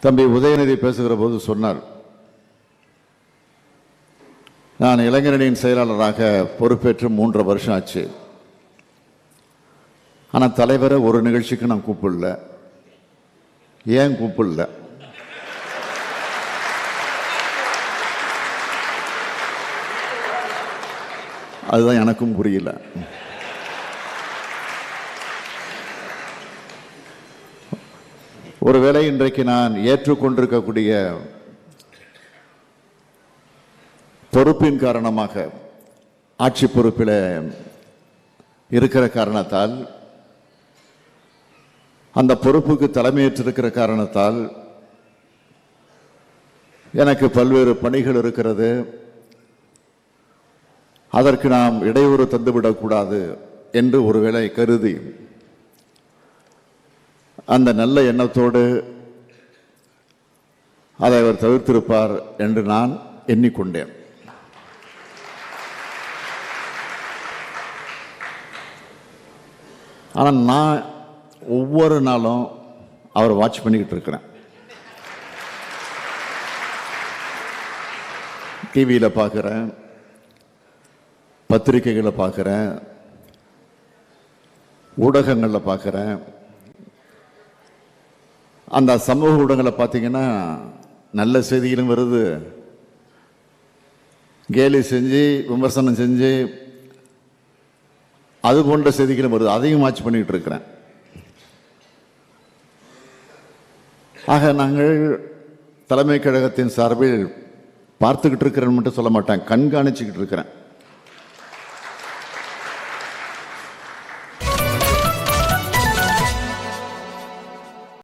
தம்பி உதயநிதி பேசுகிற போது சொன்னார் நான் இளைஞரணியின் செயலாளராக பொறுப்பேற்று மூன்றரை வருஷம் ஆச்சு. ஆனால் தலைவரை ஒரு நிகழ்ச்சிக்கு நான் கூப்பிடல. ஏன் கூப்பிடல? அதுதான் எனக்கும் புரியல. ஒருவேளை இன்றைக்கு நான் ஏற்றுக்கொண்டிருக்கக்கூடிய பொறுப்பின் காரணமாக ஆட்சி பொறுப்பில் இருக்கிற காரணத்தால் அந்த பொறுப்புக்கு தலைமையேற்றிருக்கிற காரணத்தால் எனக்கு பல்வேறு பணிகள் இருக்கிறது. அதற்கு நாம் இடையூறு தந்துவிடக்கூடாது என்று ஒருவேளை கருதி அந்த நல்ல எண்ணத்தோடு அதை அவர் தவிர்த்திருப்பார் என்று நான் எண்ணிக்கொண்டேன். ஆனால் நான் ஒவ்வொரு நாளும் அவரை வாட்ச் பண்ணிக்கிட்டு இருக்கிறேன். டிவியில் பார்க்குறேன் பத்திரிகைகளை பார்க்குறேன் ஊடகங்களில் பார்க்குறேன் அந்த சமூக ஊடகங்களை பார்த்தீங்கன்னா நல்ல செய்திகளும் வருது. கேலி செஞ்சு விமர்சனம் செஞ்சு அது போன்ற செய்திகளும் வருது. அதையும் வாட்ச் பண்ணிகிட்டு இருக்கிறேன். ஆக நாங்கள் தலைமை கழகத்தின் சார்பில் பார்த்துக்கிட்டு இருக்கிறேன்னு மட்டும் சொல்ல மாட்டேன். கண்காணிச்சுக்கிட்டு இருக்கிறேன்.